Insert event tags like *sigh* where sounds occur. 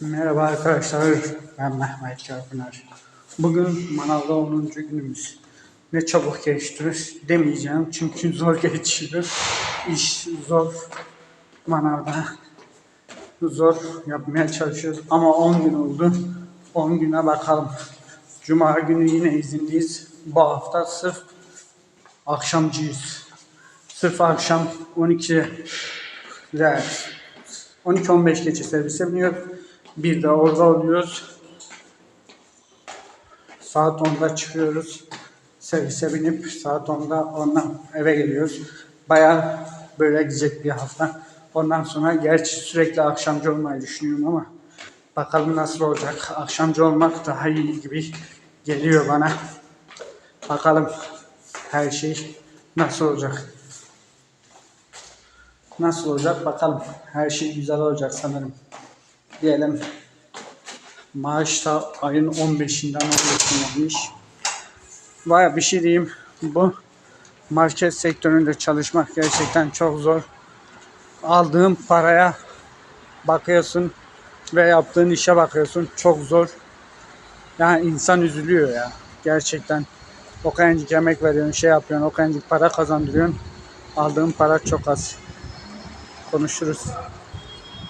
Merhaba arkadaşlar, ben Mehmet Çarpınar. Bugün manavda 10. günümüz. Ne çabuk geçti demeyeceğim çünkü zor *laughs* geçiyor. İş zor manavda. Zor yapmaya çalışıyoruz ama 10 gün oldu. 10 güne bakalım. Cuma günü yine izinliyiz. Bu hafta sırf akşamcıyız. Sırf akşam 12 ve 12-15 geçe servise biniyor. Bir de orada oluyoruz. Saat 10'da çıkıyoruz. Servise binip saat 10'da ondan eve geliyoruz. Bayağı böyle gidecek bir hafta. Ondan sonra gerçi sürekli akşamcı olmayı düşünüyorum ama bakalım nasıl olacak. Akşamcı olmak daha iyi gibi geliyor bana. Bakalım her şey nasıl olacak. Nasıl olacak bakalım. Her şey güzel olacak sanırım. Diyelim maaş da ayın 15'inden 15'indenmiş. Vay bir şey diyeyim. Bu market sektöründe çalışmak gerçekten çok zor. Aldığın paraya bakıyorsun ve yaptığın işe bakıyorsun. Çok zor. Yani insan üzülüyor ya. Gerçekten. O kadarcık emek veriyorsun, şey yapıyorsun, o kadarcık para kazandırıyorsun. Aldığın para çok az. Konuşuruz.